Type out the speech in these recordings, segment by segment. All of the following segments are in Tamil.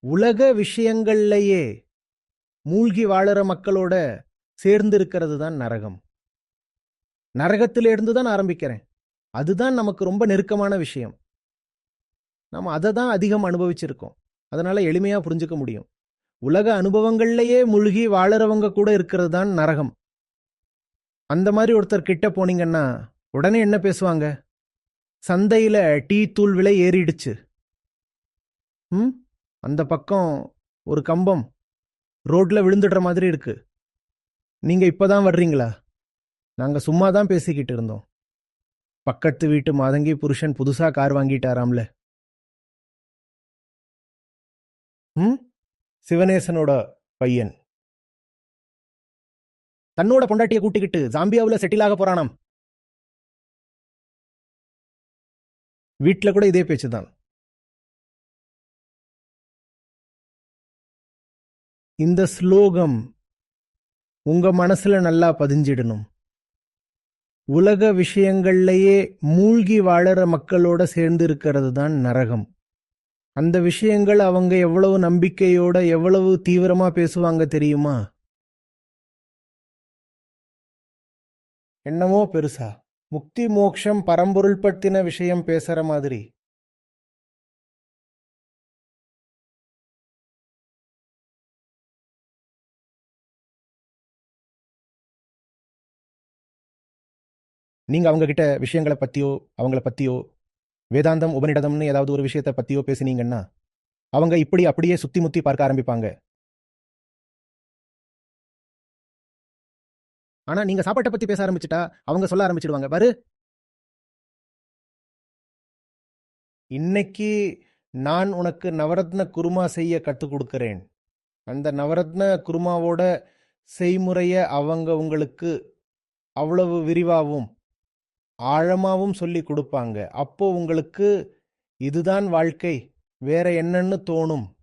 உலக விஷயங்கள்லையே மூழ்கி வாழற மக்களோட சேர்ந்து இருக்கிறது தான் நரகம். நரகத்திலிருந்து தான் ஆரம்பிக்கிறேன். அதுதான் நமக்கு ரொம்ப நெருக்கமான விஷயம். நம்ம அதை தான் அதிகம் அனுபவிச்சிருக்கோம். அதனால எளிமையாக புரிஞ்சுக்க முடியும். உலக அனுபவங்கள்லையே மூழ்கி வாழறவங்க கூட இருக்கிறது தான் நரகம். அந்த மாதிரி ஒருத்தர் கிட்ட போனீங்கன்னா உடனே என்ன பேசுவாங்க? சந்தையில் டீ தூள் விலை ஏறிடுச்சு. ம்? அந்த பக்கம் ஒரு கம்பம் ரோட்ல விழுந்துடுற மாதிரி இருக்கு. நீங்க இப்பதான் வர்றீங்களா? நாங்க சும்மா தான் பேசிக்கிட்டு இருந்தோம். பக்கத்து வீட்டு மாதங்கி புருஷன் புதுசா கார் வாங்கிட்டாராம்ல. ம்? சிவனேசனோட பையன். தன்னோட பொண்டாட்டிய கூட்டிக்கிட்டு ஜாம்பியாவில் செட்டில் ஆக போறானாம். வீட்டில் கூட இதே பேச்சுதான். இந்த ஸ்லோகம் உங்க மனசுல நல்லா பதிஞ்சிடணும். உலக விஷயங்கள்லயே மூழ்கி வாழற மக்களோட சேர்ந்து இருக்கிறது தான் நரகம். அந்த விஷயங்கள் அவங்க எவ்வளவு நம்பிக்கையோட எவ்வளவு தீவிரமா பேசுவாங்க தெரியுமா? என்னமோ பெருசா. முக்தி மோக்ஷம் பரம்பொருள் பத்தின விஷயம் பேசுற மாதிரி. நீங்கள் அவங்க கிட்ட விஷயங்களை பற்றியோ அவங்கள பற்றியோ வேதாந்தம் உபனிடதம்னு ஏதாவது ஒரு விஷயத்தை பற்றியோ பேசுனீங்கன்னா அவங்க இப்படி அப்படியே சுத்தி முத்தி பார்க்க ஆரம்பிப்பாங்க. ஆனால் நீங்கள் சாப்பாட்டை பற்றி பேச ஆரம்பிச்சிட்டா அவங்க சொல்ல ஆரம்பிச்சிடுவாங்க. பாரு இன்னைக்கு நான் உனக்கு நவரத்ன குருமா செய்ய கற்றுக் கொடுக்கிறேன். அந்த நவரத்ன குருமாவோட செய்முறைய அவங்க உங்களுக்கு அவ்வளவு விரிவாகவும் ஆழமாகவும் சொல்லி கொடுப்பாங்க. அப்போ உங்களுக்கு இதுதான் வாழ்க்கை. வேற என்னன்னு தோணும்.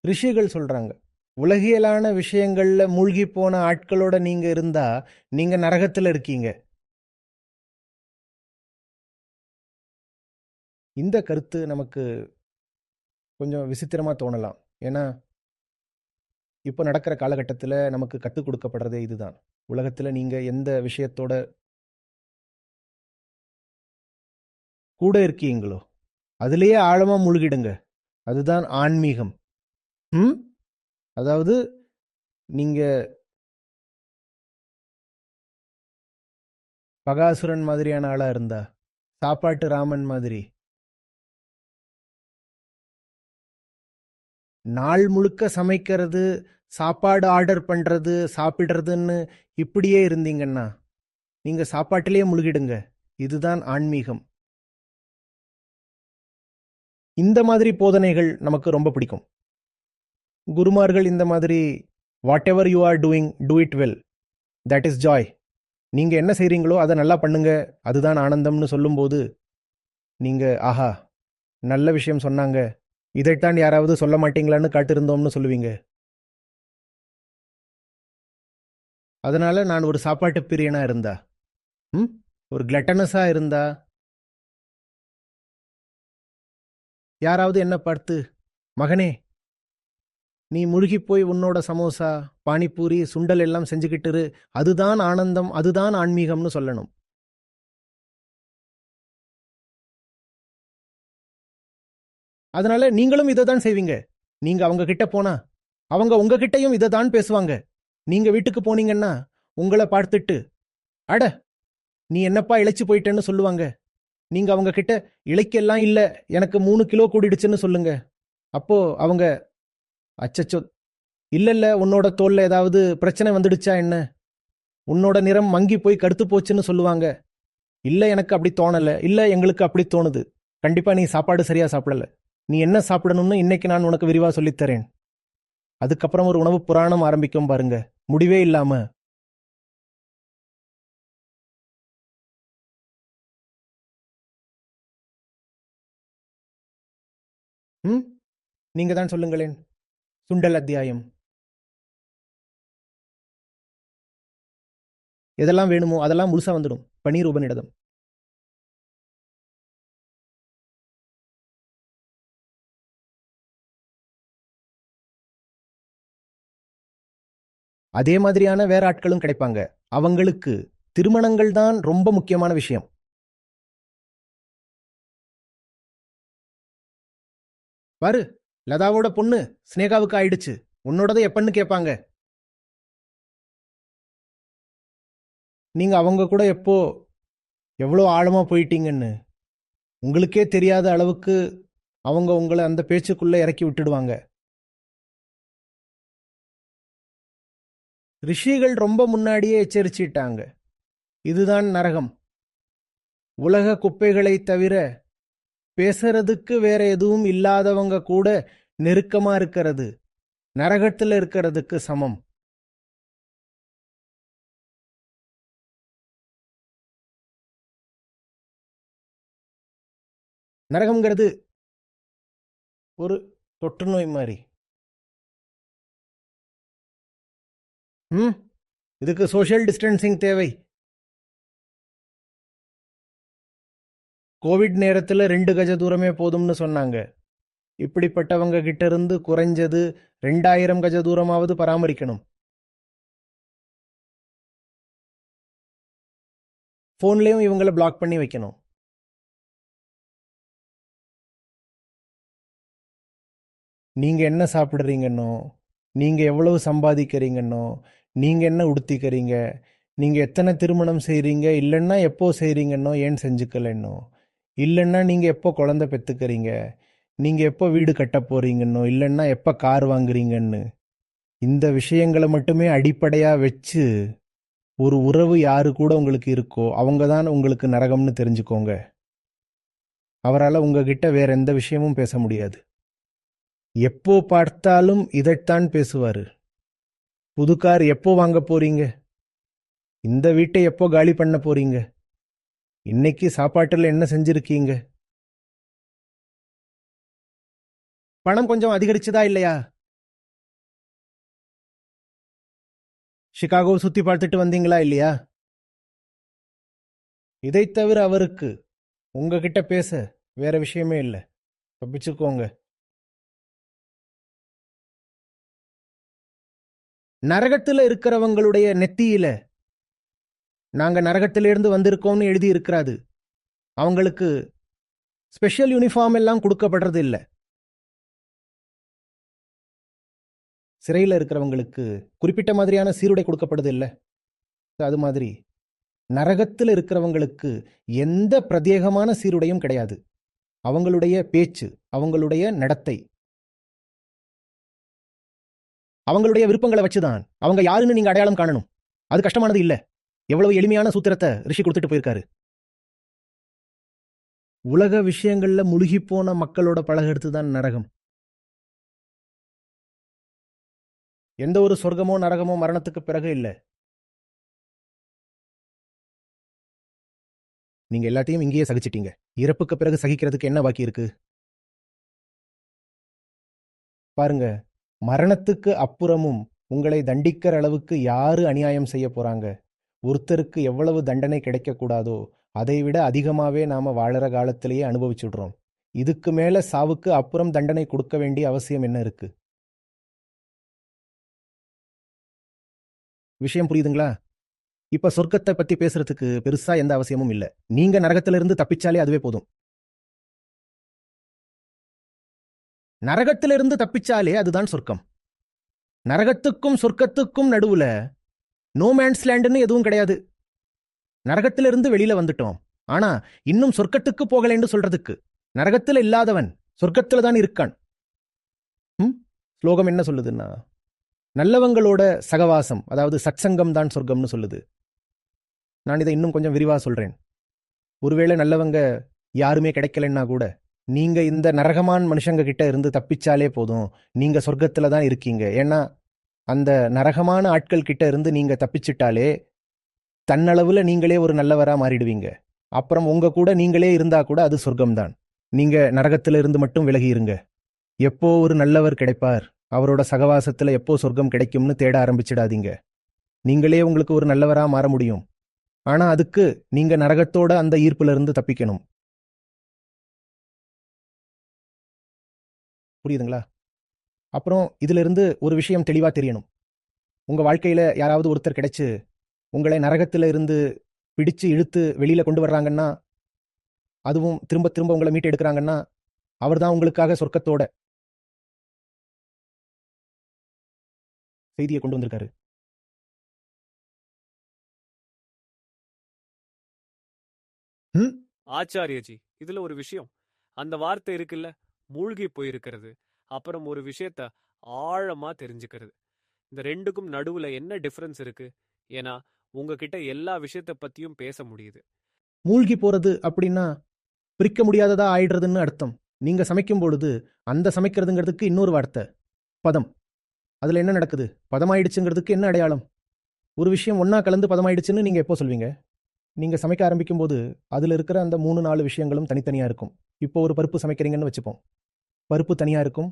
ரிஷிகள் சொல்றாங்க. உலகியலான விஷயங்கள்ல மூழ்கி போன ஆட்களோட நீங்க இருந்தா நீங்க நரகத்தில் இருக்கீங்க. இந்த கருத்து நமக்கு கொஞ்சம் விசித்திரமா தோணலாம். ஏன்னா இப்போ நடக்கிற காலகட்டத்தில் நமக்கு கற்றுக் கொடுக்கப்படுறதே இதுதான். உலகத்தில் நீங்கள் எந்த விஷயத்தோட கூட இருக்கீங்களோ அதுலேயே ஆழமாக மூழ்கிடுங்க. அதுதான் ஆன்மீகம். ம்? அதாவது நீங்கள் பகாசுரன் மாதிரியான ஆளாக இருந்தா சாப்பாட்டு ராமன் மாதிரி நாள் முழுக்க சமைக்கிறது சாப்பாடு ஆர்டர் பண்ணுறது சாப்பிடுறதுன்னு இப்படியே இருந்தீங்கன்னா நீங்கள் சாப்பாட்டிலேயே முழுகிடுங்க. இதுதான் ஆன்மீகம். இந்த மாதிரி போதனைகள் நமக்கு ரொம்ப பிடிக்கும். குருமார்கள் இந்த மாதிரி whatever you are doing do it well that is joy நீங்கள் என்ன செய்கிறீங்களோ அதை நல்லா பண்ணுங்க. அதுதான் ஆனந்தம்னு சொல்லும்போது நீங்கள் ஆஹா நல்ல விஷயம் சொன்னாங்க. இதைத்தான் யாராவது சொல்ல மாட்டீங்களான்னு காட்டிருந்தோம்னு சொல்லுவீங்க. அதனால நான் ஒரு சாப்பாட்டு பிரியனா இருந்தா? ம்? ஒரு கிளட்டனஸா இருந்தா? யாராவது என்ன பார்த்து மகனே நீ முழுகி போய் உன்னோட சமோசா பானிபூரி சுண்டல் எல்லாம் செஞ்சுக்கிட்டு அதுதான் ஆனந்தம் அதுதான் ஆன்மீகம்னு சொல்லணும். அதனால நீங்களும் இதை தான் செய்வீங்க. நீங்க அவங்க கிட்ட போனா அவங்க உங்ககிட்டயும் இதை தான் பேசுவாங்க. நீங்க வீட்டுக்கு போனீங்கன்னா உங்களை பார்த்துட்டு அட நீ என்னப்பா இழைச்சு போயிட்டேன்னு சொல்லுவாங்க. நீங்க அவங்க கிட்ட இழைக்கெல்லாம் இல்ல எனக்கு மூணு கிலோ கூடிடுச்சுன்னு சொல்லுங்க. அப்போ அவங்க அச்சச்சோ இல்ல இல்ல உன்னோட தோல்ல ஏதாவது பிரச்சனை வந்துடுச்சா என்ன? உன்னோட நிறம் மங்கி போய் கருத்து போச்சுன்னு சொல்லுவாங்க. இல்ல எனக்கு அப்படி தோணல. இல்ல எங்களுக்கு அப்படி தோணுது. கண்டிப்பா நீ சாப்பாடு சரியா சாப்பிடல. நீ என்ன சாப்பிடணும்னு இன்னைக்கு நான் உனக்கு விரிவா சொல்லித்தரேன். அதுக்கப்புறம் ஒரு உணவு புராணம் ஆரம்பிக்கும் பாருங்க. முடிவே இல்லாம. ம்? நீங்க தான் சொல்லுங்களேன். சுண்டல் அத்தியாயம். எதெல்லாம் வேணுமோ அதெல்லாம் முழுசா வந்துடும். பனீர் உபநிடதம். அதே மாதிரியான வேற ஆட்களும் கிடைப்பாங்க. அவங்களுக்கு திருமணங்கள் தான் ரொம்ப முக்கியமான விஷயம். பாரு லதாவோட பொண்ணு ஸ்னேகாவுக்கு ஆயிடுச்சு. உன்னோடத எப்பன்னு கேட்பாங்க. நீங்க அவங்க கூட எப்போ எவ்வளோ ஆழமா போயிட்டீங்கன்னு உங்களுக்கே தெரியாத அளவுக்கு அவங்க உங்களை அந்த பேச்சுக்குள்ள இறக்கி விட்டுடுவாங்க. ரிஷிகள் ரொம்ப முன்னாடியே எச்சரிச்சிட்டாங்க. இதுதான் நரகம். உலக குப்பைகளை தவிர பேசுறதுக்கு வேற எதுவும் இல்லாதவங்க கூட நெருக்கமா இருக்கிறது. நரகத்தில் இருக்கிறதுக்கு சமம். நரகம்ங்கிறது ஒரு தொற்று நோய் மாதிரி. ம்? இதுக்கு சோஷியல் டிஸ்டன்சிங் தேவை. கோவிட் நேரத்தில் ரெண்டு கஜ தூரமே போதும்னு சொன்னாங்க. இப்படிப்பட்டவங்க கிட்ட இருந்து குறைஞ்சது ரெண்டாயிரம் கஜ தூரமாவது பராமரிக்கணும். ஃபோன்லேயும் இவங்கள பிளாக் பண்ணி வைக்கணும். நீங்க என்ன சாப்பிடுறீங்கன்னோ நீங்கள் எவ்வளவு சம்பாதிக்கிறீங்கன்னோ நீங்கள் என்ன உடுத்திக்கிறீங்க? நீங்கள் எத்தனை திருமணம் செய்கிறீங்க இல்லைன்னா எப்போ செய்கிறீங்கன்னோ ஏன் செஞ்சுக்கலன்னோ? இல்லைன்னா நீங்கள் எப்போ குழந்தை பெற்றுக்கிறீங்க நீங்கள் எப்போ வீடு கட்ட போகிறீங்கன்னோ இல்லைன்னா எப்போ கார் வாங்குறீங்கன்னு? இந்த விஷயங்களை மட்டுமே அடிப்படையாக வச்சு ஒரு உறவு யாரு கூட உங்களுக்கு இருக்கோ அவங்க தான் உங்களுக்கு நரகம்னு தெரிஞ்சுக்கோங்க. அவரால் உங்ககிட்ட வேற எந்த விஷயமும் பேச முடியாது. எப்போ பார்த்தாலும் இதைத்தான் பேசுவாரு. புது கார் எப்போ வாங்க போறீங்க? இந்த வீட்டை எப்போ காலி பண்ண போறீங்க? இன்னைக்கு சாப்பாட்டில் என்ன செஞ்சிருக்கீங்க? பணம் கொஞ்சம் அதிகரிச்சதா இல்லையா? சிகாகோ சுத்தி பார்த்துட்டு வந்தீங்களா இல்லையா? இதைத் தவிர அவருக்கு உங்ககிட்ட பேச வேற விஷயமே இல்லை. தப்பிச்சுக்கோங்க. நரகத்துல இருக்கிறவங்களுடைய நெத்தியில நாங்க நரகத்திலிருந்து வந்திருக்கோம்னு எழுதி இருக்கிறாது அவங்களுக்கு ஸ்பெஷல் யூனிஃபார்ம் எல்லாம் கொடுக்கப்படுறது இல்ல சிறையில் இருக்கிறவங்களுக்கு குறிப்பிட்ட மாதிரியான சீருடை கொடுக்கப்படுது இல்ல அது மாதிரி நரகத்தில் இருக்கிறவங்களுக்கு எந்த பிரத்யேகமான சீருடையும் கிடையாது. அவங்களுடைய பேச்சு அவங்களுடைய நடத்தை அவங்களுடைய விருப்பங்களை வச்சுதான். அவங்க யாருன்னு நீங்க அடையாளம் காணணும். அது கஷ்டமானது இல்ல. எவ்வளவு எளிமையான சூத்திரத்தை ரிஷி கொடுத்துட்டு போயிருக்காரு. உலக விஷயங்கள்ல முழுகி போன மக்களோட பழகெடுத்து தான் நரகம். எந்த ஒரு சொர்க்கமோ நரகமோ மரணத்துக்கு பிறகு இல்ல. நீங்க எல்லாத்தையும் இங்கேயே சகிச்சிட்டீங்க. இறப்புக்கு பிறகு சகிக்கிறதுக்கு என்ன பாக்கி இருக்கு? பாருங்க. மரணத்துக்கு அப்புறமும் உங்களை தண்டிக்கிற அளவுக்கு யாரு அநியாயம் செய்ய போறாங்க? ஒருத்தருக்கு எவ்வளவு தண்டனை கிடைக்கக்கூடாதோ அதை விட அதிகமாவே நாம வாழற காலத்திலேயே அனுபவிச்சுடுறோம். இதுக்கு மேல சாவுக்கு அப்புறம் தண்டனை கொடுக்க வேண்டிய அவசியம் என்ன இருக்கு? விஷயம் புரியுதுங்களா? இப்ப சொர்க்கத்தை பத்தி பேசுறதுக்கு பெருசா எந்த அவசியமும் இல்ல. நீங்க நரகத்திலிருந்து தப்பிச்சாலே அதுவே போதும். நரகத்திலிருந்து தப்பிச்சாலே அதுதான் சொர்க்கம். நரகத்துக்கும் சொர்க்கத்துக்கும் நடுவுல நோ மேன்ஸ் லேண்டுன்னு எதுவும் கிடையாது. நரகத்திலிருந்து வெளியில வந்துட்டோம். ஆனா இன்னும் சொர்க்கத்துக்கு போகலைன்னு சொல்றதுக்கு. நரகத்துல இல்லாதவன் சொர்க்கத்துல தான் இருக்கான். ம்? ஸ்லோகம் என்ன சொல்லுதுன்னா நல்லவங்களோட சகவாசம் அதாவது சத்சங்கம் தான் சொர்க்கம்னு சொல்லுது. நான் இதை இன்னும் கொஞ்சம் விரிவா சொல்றேன். ஒருவேளை நல்லவங்க யாருமே கிடைக்கலன்னா கூட நீங்க இந்த நரகமான் மனுஷங்க கிட்ட இருந்து தப்பிச்சாலே போதும். நீங்க சொர்க்கத்துல தான் இருக்கீங்க. ஏன்னா அந்த நரகமான ஆட்கள் கிட்ட இருந்து நீங்க தப்பிச்சிட்டாலே தன்னளவுல நீங்களே ஒரு நல்லவரா மாறிடுவீங்க. அப்புறம் உங்க கூட நீங்களே இருந்தா கூட அது சொர்க்கம்தான். நீங்க நரகத்துல இருந்து மட்டும் விலகி இருங்க. எப்போ ஒரு நல்லவர் கிடைப்பார் அவரோட சகவாசத்துல எப்போ சொர்க்கம் கிடைக்கும்னு தேட ஆரம்பிச்சிடாதீங்க. நீங்களே உங்களுக்கு ஒரு நல்லவரா மாற முடியும். ஆனா அதுக்கு நீங்க நரகத்தோட அந்த ஈர்ப்புல இருந்து தப்பிக்கணும். புரியுதுங்களா? அப்புறம் இதுல இருந்து ஒரு விஷயம் தெளிவா தெரியணும். உங்க வாழ்க்கையில யாராவது ஒருத்தர் கிடைச்சு உங்களை நரகத்துல இருந்து பிடிச்சு இழுத்து வெளியில கொண்டு வர்றாங்கன்னா அதுவும் திரும்ப திரும்ப உங்களை மீட்டு எடுக்கிறாங்கன்னா அவர்தான் உங்களுக்காக சொர்க்கத்தோட செய்தியை கொண்டு வந்திருக்காரு. ஆச்சாரியஜி இதுல ஒரு விஷயம். அந்த வார்த்தை இருக்குல்ல? மூழ்கி போயிருக்கிறது. அப்புறம் ஒரு விஷயத்த ஆழமா தெரிஞ்சுக்கிறது. இந்த ரெண்டுக்கும் நடுவுல என்ன டிஃபரன்ஸ் இருக்கு? ஏன்னா உங்ககிட்ட எல்லா விஷயத்த பத்தியும் பேச முடியுது. மூழ்கி போறது அப்படின்னா பிரிக்க முடியாததா ஆயிடுறதுன்னு அர்த்தம். நீங்க சமைக்கும் பொழுது அந்த சமைக்கிறதுங்கிறதுக்கு இன்னொரு வார்த்தை பதம். அதுல என்ன நடக்குது? பதமாயிடுச்சுங்கிறதுக்கு என்ன அடையாளம்? ஒரு விஷயம் ஒன்னா கலந்து பதமாயிடுச்சுன்னு நீங்க எப்போ சொல்வீங்க? நீங்க சமைக்க ஆரம்பிக்கும் போது அதுல இருக்கிற அந்த மூணு நாலு விஷயங்களும் தனித்தனியா இருக்கும். இப்போ ஒரு பருப்பு சமைக்கிறீங்கன்னு வச்சுப்போம். பருப்பு தனியா இருக்கும்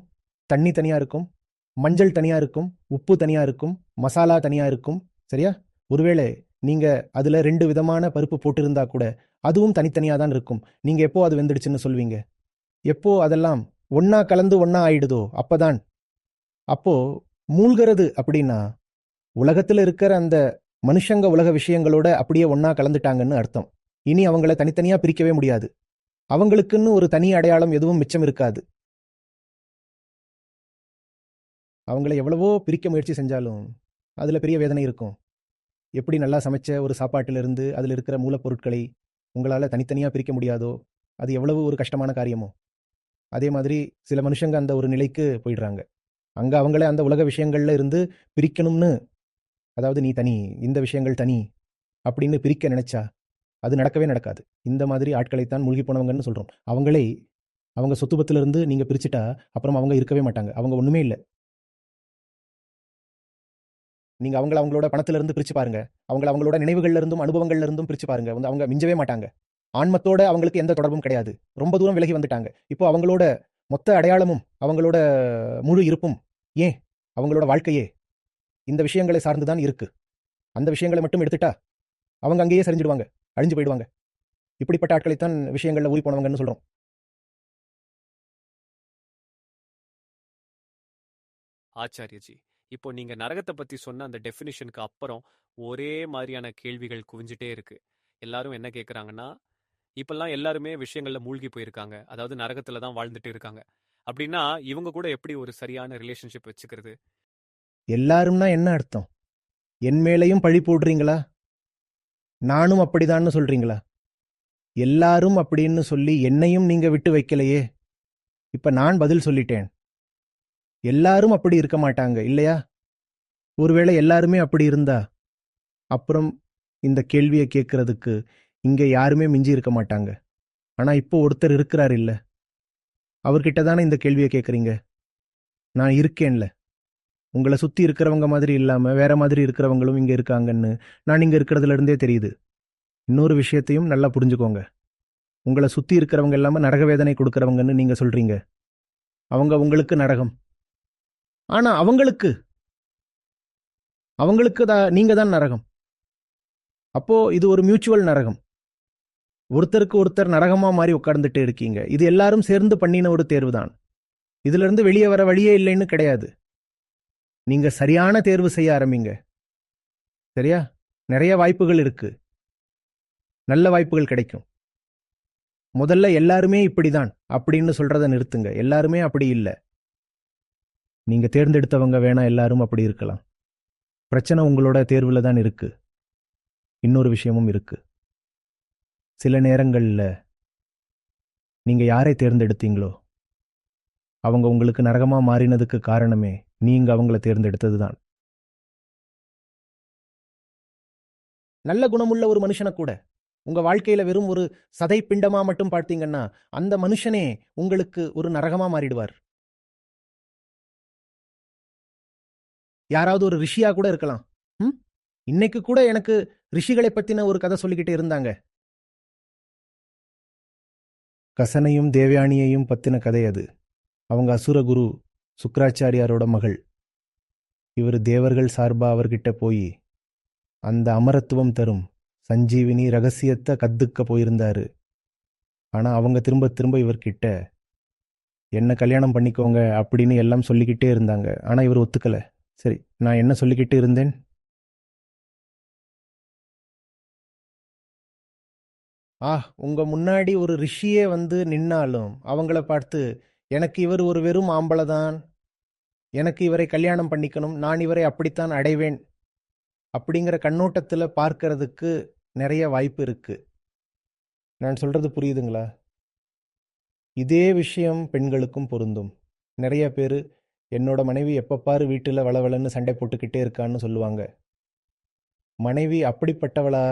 தண்ணி தனியா இருக்கும் மஞ்சள் தனியா இருக்கும் உப்பு தனியா இருக்கும் மசாலா தனியா இருக்கும் சரியா? ஒருவேளை நீங்க அதுல ரெண்டு விதமான பருப்பு போட்டிருந்தா கூட அதுவும் தனித்தனியாக தான் இருக்கும். நீங்க எப்போ அது வெந்துடுச்சுன்னு சொல்வீங்க? எப்போ அதெல்லாம் ஒன்றா கலந்து ஒன்றா ஆயிடுதோ அப்பதான். அப்போ மூழ்கிறது அப்படின்னா உலகத்துல இருக்கிற அந்த மனுஷங்க உலக விஷயங்களோட அப்படியே ஒன்றா கலந்துட்டாங்கன்னு அர்த்தம். இனி அவங்கள தனித்தனியா பிரிக்கவே முடியாது. அவங்களுக்குன்னு ஒரு தனி அடையாளம் எதுவும் மிச்சம் இருக்காது. அவங்கள எவ்வளவோ பிரிக்க முயற்சி செஞ்சாலும் அதில் பெரிய வேதனை இருக்கும். எப்படி நல்லா சமைச்ச ஒரு சாப்பாட்டிலிருந்து அதில் இருக்கிற மூலப்பொருட்களை உங்களால் தனித்தனியாக பிரிக்க முடியாதோ அது எவ்வளவு ஒரு கஷ்டமான காரியமோ. அதே மாதிரி சில மனுஷங்க அந்த ஒரு நிலைக்கு போயிடுறாங்க. அங்கே அவங்களே அந்த உலக விஷயங்கள்ல இருந்து பிரிக்கணும்னு அதாவது நீ தனி இந்த விஷயங்கள் தனி அப்படின்னு பிரிக்க நினைச்சா அது நடக்கவே நடக்காது. இந்த மாதிரி ஆட்களைத்தான் மூழ்கி போனவங்கன்னு சொல்கிறோம் அவங்களே அவங்க சொத்துபத்திலிருந்து நீங்கள் பிரிச்சுட்டா அப்புறம் அவங்க இருக்கவே மாட்டாங்க. அவங்க ஒன்றுமே இல்லை. நீங்க அவங்கள அவங்களோட பணத்துல இருந்து பிரிச்சு பாருங்க. அவங்கள அவங்களோட நினைவுகள்ல இருந்தும் அனுபவங்கள்ல இருந்தும் பிரிச்சு பாருங்க. வந்து அவங்க மிஞ்சவே மாட்டாங்க. ஆன்மத்தோட அவங்களுக்கு எந்த தொடர்பும் கிடையாது. ரொம்ப தூரம் விலகி வந்துட்டாங்க. இப்போ அவங்களோட மொத்த அடையாளமும் அவங்களோட முழு இருப்பும் ஏன்? அவங்களோட வாழ்க்கையே. இந்த விஷயங்களை சார்ந்துதான் இருக்கு. அந்த விஷயங்களை மட்டும் எடுத்துட்டா அவங்க அங்கேயே சரிஞ்சிடுவாங்க. அழிஞ்சு போயிடுவாங்க. இப்படிப்பட்ட ஆட்களைத்தான் விஷயங்கள்ல ஊறி போனவங்கன்னு சொல்றோம். ஆச்சாரியஜி இப்போ நீங்க நரகத்தை பத்தி சொன்ன அந்த டெஃபினிஷனுக்கு அப்புறம் ஒரே மாதிரியான கேள்விகள் குவிஞ்சிட்டே இருக்கு. எல்லாரும் என்ன கேட்குறாங்கன்னா இப்பெல்லாம் எல்லாருமே விஷயங்கள்ல மூழ்கி போயிருக்காங்க. அதாவது நரகத்துல தான் வாழ்ந்துட்டு இருக்காங்க. அப்படின்னா இவங்க கூட எப்படி ஒரு சரியான ரிலேஷன்ஷிப் வச்சுக்கிறது? எல்லாரும்னா என்ன அர்த்தம்? என் மேலையும் பழி போடுறீங்களா? நானும் அப்படிதான்னு சொல்றீங்களா? எல்லாரும் அப்படின்னு சொல்லி என்னையும் நீங்க விட்டு வைக்கலையே. இப்ப நான் பதில் சொல்லிட்டேன். எல்லாரும் அப்படி இருக்க மாட்டாங்க இல்லையா? ஒருவேளை எல்லாருமே அப்படி இருந்தா? அப்புறம் இந்த கேள்வியை கேட்கறதுக்கு இங்கே யாருமே மிஞ்சி இருக்க மாட்டாங்க. ஆனா இப்போ ஒருத்தர் இருக்கிறார் இல்லை. அவர்கிட்ட தானே இந்த கேள்வியை கேட்குறீங்க? நான் இருக்கேன்ல. உங்களை சுற்றி இருக்கிறவங்க மாதிரி இல்லாமல் வேற மாதிரி இருக்கிறவங்களும் இங்கே இருக்காங்கன்னு நான் இங்கே இருக்கிறதுலேருந்தே தெரியுது. இன்னொரு விஷயத்தையும் நல்லா புரிஞ்சுக்கோங்க. உங்களை சுற்றி இருக்கிறவங்க இல்லாமல் நரக வேதனை கொடுக்குறவங்கன்னு நீங்கள் சொல்றீங்க. அவங்க உங்களுக்கு நரகம். ஆனா அவங்களுக்கு அவங்களுக்கு தான் நீங்க தான் நரகம். அப்போ இது ஒரு மியூச்சுவல் நரகம். ஒருத்தருக்கு ஒருத்தர் நரகமா மாதிரி உட்கார்ந்துட்டு இருக்கீங்க. இது எல்லாரும் சேர்ந்து பண்ணின ஒரு தேர்வு தான் இதுல இருந்து வெளியே வர வழியே இல்லைன்னு கிடையாது. நீங்க சரியான தேர்வு செய்ய ஆரம்பிங்க. சரியா? நிறைய வாய்ப்புகள் இருக்கு. நல்ல வாய்ப்புகள் கிடைக்கும். முதல்ல எல்லாருமே இப்படிதான். அப்படின்னு சொல்றத நிறுத்துங்க. எல்லாருமே அப்படி இல்லை. நீங்க தேர்ந்தெடுத்தவங்க வேணா எல்லாரும் அப்படி இருக்கலாம். பிரச்சனை உங்களோட தேர்வுல தான் இருக்கு. இன்னொரு விஷயமும் இருக்கு. சில நேரங்களில் நீங்கள் யாரை தேர்ந்தெடுத்தீங்களோ அவங்க உங்களுக்கு நரகமா மாறினதுக்கு காரணமே நீங்க அவங்கள தேர்ந்தெடுத்தது தான். நல்ல குணமுள்ள ஒரு மனுஷனை கூட உங்க வாழ்க்கையில வெறும் ஒரு சதை பிண்டமா மட்டும் பார்த்தீங்கன்னா அந்த மனுஷனே உங்களுக்கு ஒரு நரகமா மாறிடுவார். யாராவது ஒரு ரிஷியா கூட இருக்கலாம். ம்? இன்னைக்கு கூட எனக்கு ரிஷிகளை பத்தின ஒரு கதை சொல்லிக்கிட்டு இருந்தாங்க. கசனையும் தேவயானியையும் பத்தின கதை அது. அவங்க அசுரகுரு சுக்கராச்சாரியாரோட மகள். இவர் தேவர்கள் சார்பா அவர்கிட்ட போய் அந்த அமரத்துவம் தரும் சஞ்சீவினி ரகசியத்தை கத்துக்க போயிருந்தாரு. ஆனா அவங்க திரும்ப திரும்ப இவர்கிட்ட என்ன கல்யாணம் பண்ணிக்கோங்க அப்படின்னு எல்லாம் சொல்லிக்கிட்டே இருந்தாங்க. ஆனா இவர் ஒத்துக்கல. சரி நான் என்ன சொல்லிக்கிட்டு இருந்தேன்? ஆ உங்க முன்னாடி ஒரு ரிஷியே வந்து நின்னாலும் அவங்கள பார்த்து எனக்கு இவர் ஒரு வெறும் ஆம்பளை தான் எனக்கு இவரை கல்யாணம் பண்ணிக்கணும். நான் இவரை அப்படித்தான் அடைவேன். அப்படிங்கிற கண்ணோட்டத்தில் பார்க்கறதுக்கு நிறைய வாய்ப்பு இருக்கு. நான் சொல்றது புரியுதுங்களா? இதே விஷயம் பெண்களுக்கும் பொருந்தும். நிறைய பேர் என்னோட மனைவி எப்பப்பாரு வீட்டில் வளவளன்னு சண்டை போட்டுக்கிட்டே இருக்கான்னு சொல்லுவாங்க. மனைவி அப்படிப்பட்டவளா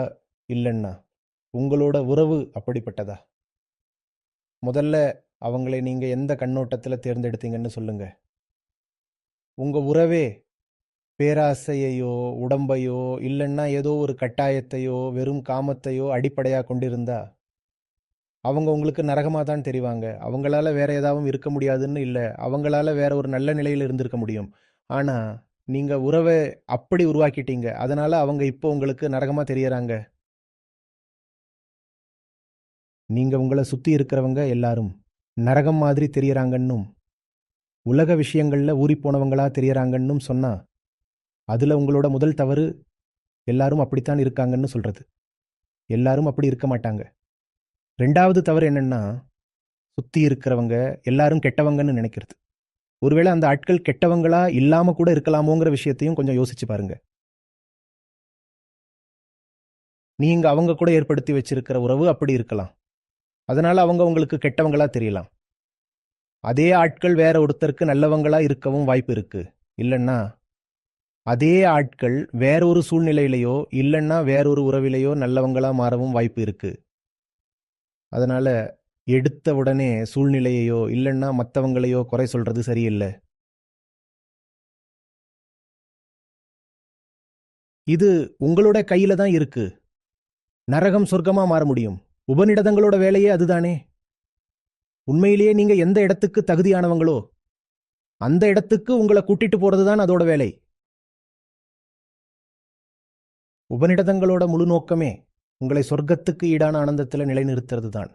இல்லைன்னா உங்களோட உறவு அப்படிப்பட்டதா? முதல்ல அவங்களை நீங்கள் எந்த கண்ணோட்டத்தில் தேர்ந்தெடுத்தீங்கன்னு சொல்லுங்க. உங்கள் உறவே பேராசையையோ உடம்பையோ இல்லைன்னா ஏதோ ஒரு கட்டாயத்தையோ வெறும் காமத்தையோ அடிப்படையாக கொண்டிருந்தா அவங்க உங்களுக்கு நரகமாக தான் தெரிவாங்க. அவங்களால வேற ஏதாவும் இருக்க முடியாதுன்னு இல்லை. அவங்களால வேற ஒரு நல்ல நிலையில் இருந்திருக்க முடியும். ஆனால் நீங்கள் உறவை அப்படி உருவாக்கிட்டீங்க. அதனால அவங்க இப்போ உங்களுக்கு நரகமாக தெரியறாங்க. நீங்கள் உங்களை சுற்றி இருக்கிறவங்க எல்லாரும் நரகம் மாதிரி தெரியறாங்கன்னும் உலக விஷயங்களில் ஊறி போனவங்களா தெரியறாங்கன்னும் சொன்னால் அதில் உங்களோட முதல் தவறு எல்லாரும் அப்படித்தான் இருக்காங்கன்னு சொல்கிறது எல்லாரும் அப்படி இருக்க மாட்டாங்க. ரெண்டாவது தவறு என்னன்னா சுற்றி இருக்கிறவங்க எல்லாரும் கெட்டவங்கன்னு நினைக்கிறது. ஒருவேளை அந்த ஆட்கள் கெட்டவங்களா இல்லாம கூட இருக்கலாமோங்கிற விஷயத்தையும் கொஞ்சம் யோசிச்சு பாருங்க. நீங்க அவங்க கூட ஏற்படுத்தி வச்சிருக்கிற உறவு அப்படி இருக்கலாம். அதனால அவங்க உங்களுக்கு கெட்டவங்களா தெரியலாம். அதே ஆட்கள் வேற ஒருத்தருக்கு நல்லவங்களா இருக்கவும் வாய்ப்பு இருக்கு. இல்லைன்னா அதே ஆட்கள் வேற ஒரு சூழ்நிலையிலையோ இல்லைன்னா வேறொரு உறவிலையோ நல்லவங்களா மாறவும் வாய்ப்பு இருக்கு. அதனால் எடுத்த உடனே சூழ்நிலையையோ இல்லைன்னா மற்றவங்களையோ குறை சொல்றது சரியில்லை. இது உங்களோட கையில தான் இருக்கு. நரகம் சொர்க்கமா மாற முடியும். உபநிடதங்களோட வேலையே அதுதானே. உண்மையிலேயே நீங்க எந்த இடத்துக்கு தகுதியானவங்களோ அந்த இடத்துக்கு உங்களை கூட்டிட்டு போறதுதான் அதோட வேலை. உபநிடதங்களோட முழு நோக்கமே உங்களை சொர்க்கத்துக்கு ஈடான ஆனந்தத்தில் நிலைநிறுத்துறது தான்